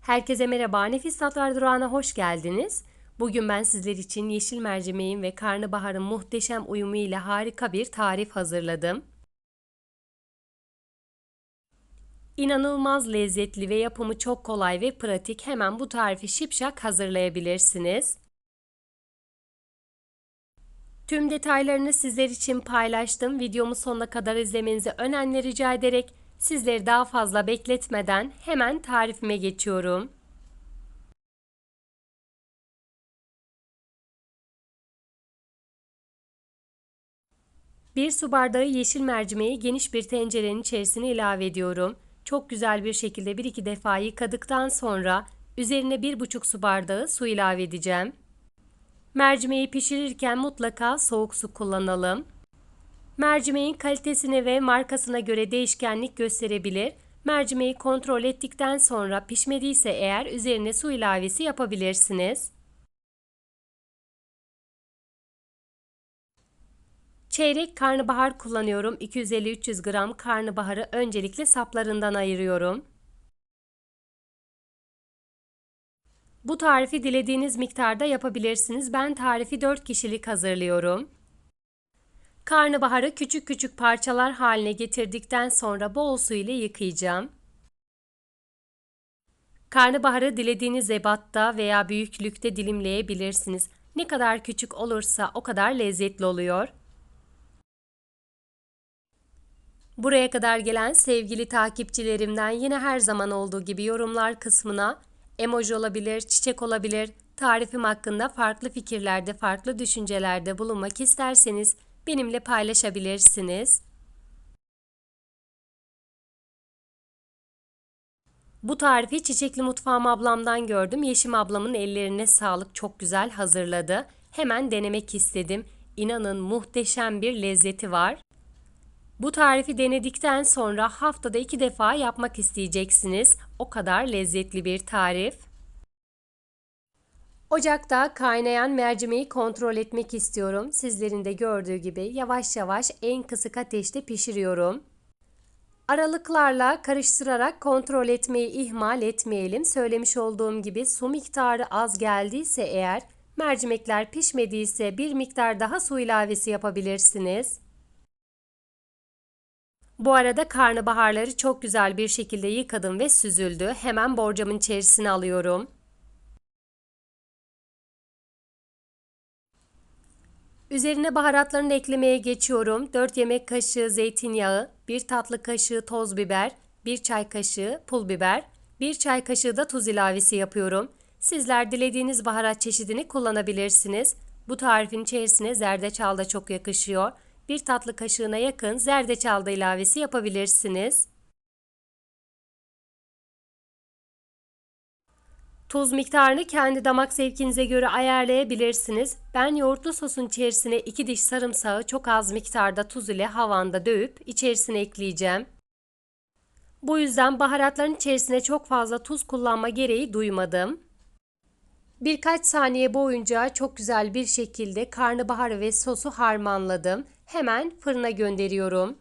Herkese merhaba, Nefis Tatlar Durağı'na hoş geldiniz. Bugün ben sizler için yeşil mercimeğin ve karnabaharın muhteşem uyumu ile harika bir tarif hazırladım. İnanılmaz lezzetli ve yapımı çok kolay ve pratik. Hemen bu tarifi şipşak hazırlayabilirsiniz. Tüm detaylarını sizler için paylaştım. Videomu sonuna kadar izlemenizi önemli rica ederek Sizleri daha fazla bekletmeden hemen tarifime geçiyorum. Bir su bardağı yeşil mercimeği geniş bir tencerenin içerisine ilave ediyorum. Çok güzel bir şekilde bir iki defa yıkadıktan sonra üzerine 1,5 su bardağı su ilave edeceğim. Mercimeği pişirirken mutlaka soğuk su kullanalım. Mercimeğin kalitesine ve markasına göre değişkenlik gösterebilir. Mercimeği kontrol ettikten sonra pişmediyse eğer üzerine su ilavesi yapabilirsiniz. Çeyrek karnabahar kullanıyorum. 250-300 gram karnabaharı öncelikle saplarından ayırıyorum. Bu tarifi dilediğiniz miktarda yapabilirsiniz. Ben tarifi 4 kişilik hazırlıyorum. Karnabaharı küçük küçük parçalar haline getirdikten sonra bol su ile yıkayacağım. Karnabaharı dilediğiniz ebatta veya büyüklükte dilimleyebilirsiniz. Ne kadar küçük olursa o kadar lezzetli oluyor. Buraya kadar gelen sevgili takipçilerimden yine her zaman olduğu gibi yorumlar kısmına emoji olabilir, çiçek olabilir, tarifim hakkında farklı fikirlerde, farklı düşüncelerde bulunmak isterseniz benimle paylaşabilirsiniz. Bu tarifi Çiçekli Mutfağım ablamdan gördüm. Yeşim ablamın ellerine sağlık çok güzel hazırladı. Hemen denemek istedim. İnanın muhteşem bir lezzeti var. Bu tarifi denedikten sonra haftada iki defa yapmak isteyeceksiniz. O kadar lezzetli bir tarif. Ocakta kaynayan mercimeği kontrol etmek istiyorum. Sizlerin de gördüğü gibi yavaş yavaş en kısık ateşte pişiriyorum. Aralıklarla karıştırarak kontrol etmeyi ihmal etmeyelim. Söylemiş olduğum gibi su miktarı az geldiyse eğer mercimekler pişmediyse bir miktar daha su ilavesi yapabilirsiniz. Bu arada karnabaharları çok güzel bir şekilde yıkadım ve süzüldü. Hemen borcamın içerisine alıyorum. Üzerine baharatlarını eklemeye geçiyorum. 4 yemek kaşığı zeytinyağı, 1 tatlı kaşığı toz biber, 1 çay kaşığı pul biber, 1 çay kaşığı da tuz ilavesi yapıyorum. Sizler dilediğiniz baharat çeşidini kullanabilirsiniz. Bu tarifin içerisine zerdeçal da çok yakışıyor. 1 tatlı kaşığına yakın zerdeçal da ilavesi yapabilirsiniz. Tuz miktarını kendi damak zevkinize göre ayarlayabilirsiniz. Ben yoğurtlu sosun içerisine 2 diş sarımsağı çok az miktarda tuz ile havanda dövüp içerisine ekleyeceğim. Bu yüzden baharatların içerisine çok fazla tuz kullanma gereği duymadım. Birkaç saniye boyunca çok güzel bir şekilde karnabahar ve sosu harmanladım. Hemen fırına gönderiyorum.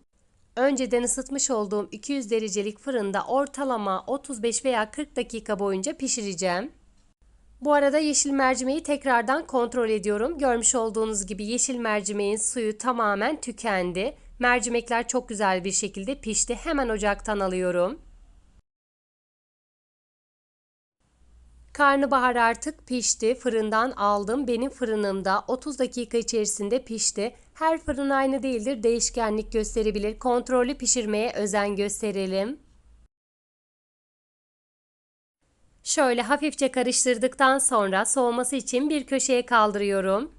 Önceden ısıtmış olduğum 200 derecelik fırında ortalama 35 veya 40 dakika boyunca pişireceğim. Bu arada yeşil mercimeği tekrardan kontrol ediyorum. Görmüş olduğunuz gibi yeşil mercimeğin suyu tamamen tükendi. Mercimekler çok güzel bir şekilde pişti. Hemen ocaktan alıyorum. Karnabahar artık pişti. Fırından aldım. Benim fırınımda 30 dakika içerisinde pişti. Her fırın aynı değildir. Değişkenlik gösterebilir. Kontrollü pişirmeye özen gösterelim. Şöyle hafifçe karıştırdıktan sonra soğuması için bir köşeye kaldırıyorum.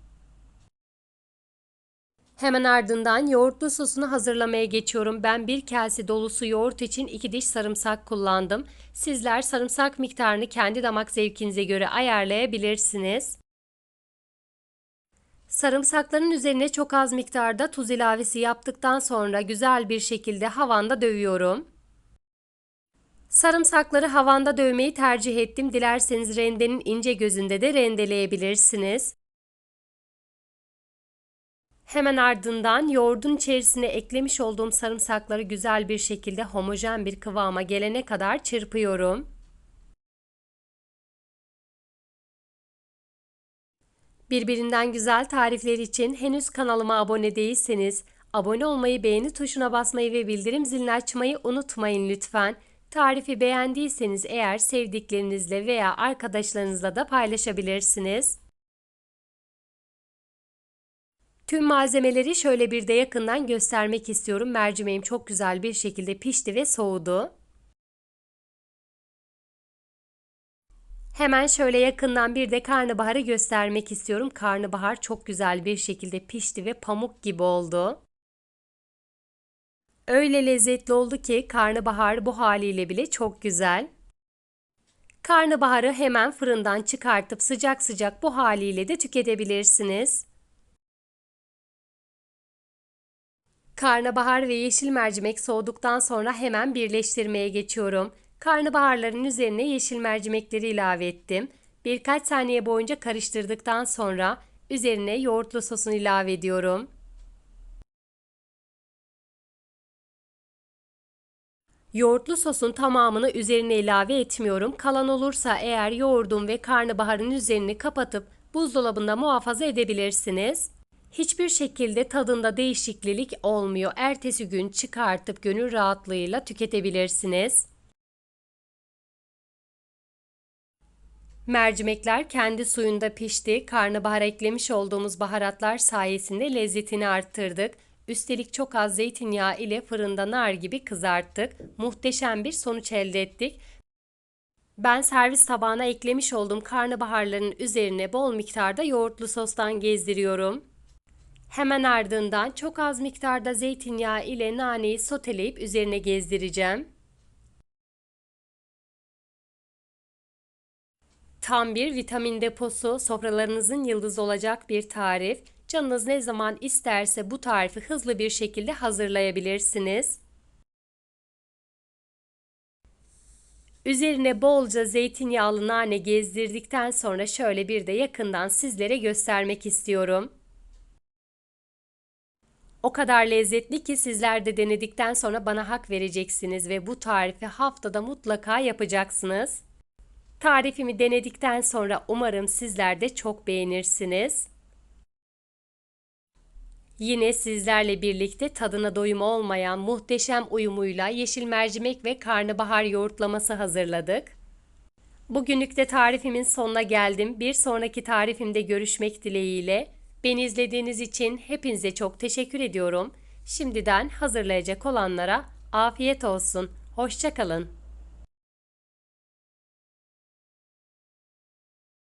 Hemen ardından yoğurtlu sosunu hazırlamaya geçiyorum. Ben bir kase dolusu yoğurt için 2 diş sarımsak kullandım. Sizler sarımsak miktarını kendi damak zevkinize göre ayarlayabilirsiniz. Sarımsakların üzerine çok az miktarda tuz ilavesi yaptıktan sonra güzel bir şekilde havanda dövüyorum. Sarımsakları havanda dövmeyi tercih ettim. Dilerseniz rendenin ince gözünde de rendeleyebilirsiniz. Hemen ardından yoğurdun içerisine eklemiş olduğum sarımsakları güzel bir şekilde homojen bir kıvama gelene kadar çırpıyorum. Birbirinden güzel tarifler için henüz kanalıma abone değilseniz abone olmayı, beğeni tuşuna basmayı ve bildirim zilini açmayı unutmayın lütfen. Tarifi beğendiyseniz eğer sevdiklerinizle veya arkadaşlarınızla da paylaşabilirsiniz. Tüm malzemeleri şöyle bir de yakından göstermek istiyorum. Mercimeğim çok güzel bir şekilde pişti ve soğudu. Hemen şöyle yakından bir de karnabaharı göstermek istiyorum. Karnabahar çok güzel bir şekilde pişti ve pamuk gibi oldu. Öyle lezzetli oldu ki karnabahar bu haliyle bile çok güzel. Karnabaharı hemen fırından çıkartıp sıcak sıcak bu haliyle de tüketebilirsiniz. Karnabahar ve yeşil mercimek soğuduktan sonra hemen birleştirmeye geçiyorum. Karnabaharların üzerine yeşil mercimekleri ilave ettim. Birkaç saniye boyunca karıştırdıktan sonra üzerine yoğurtlu sosunu ilave ediyorum. Yoğurtlu sosun tamamını üzerine ilave etmiyorum. Kalan olursa eğer yoğurdum ve karnabaharın üzerini kapatıp buzdolabında muhafaza edebilirsiniz. Hiçbir şekilde tadında değişiklik olmuyor. Ertesi gün çıkartıp gönül rahatlığıyla tüketebilirsiniz. Mercimekler kendi suyunda pişti. Karnabahar eklemiş olduğumuz baharatlar sayesinde lezzetini arttırdık. Üstelik çok az zeytinyağı ile fırında nar gibi kızarttık. Muhteşem bir sonuç elde ettik. Ben servis tabağına eklemiş olduğum karnabaharların üzerine bol miktarda yoğurtlu sostan gezdiriyorum. Hemen ardından çok az miktarda zeytinyağı ile naneyi soteleyip üzerine gezdireceğim. Tam bir vitamin deposu, sofralarınızın yıldızı olacak bir tarif. Canınız ne zaman isterse bu tarifi hızlı bir şekilde hazırlayabilirsiniz. Üzerine bolca zeytinyağlı nane gezdirdikten sonra şöyle bir de yakından sizlere göstermek istiyorum. O kadar lezzetli ki sizler de denedikten sonra bana hak vereceksiniz ve bu tarifi haftada mutlaka yapacaksınız. Tarifimi denedikten sonra umarım sizler de çok beğenirsiniz. Yine sizlerle birlikte tadına doyum olmayan muhteşem uyumuyla yeşil mercimek ve karnabahar yoğurtlaması hazırladık. Bugünlük de tarifimin sonuna geldim. Bir sonraki tarifimde görüşmek dileğiyle. Beni izlediğiniz için hepinize çok teşekkür ediyorum. Şimdiden hazırlayacak olanlara afiyet olsun. Hoşçakalın.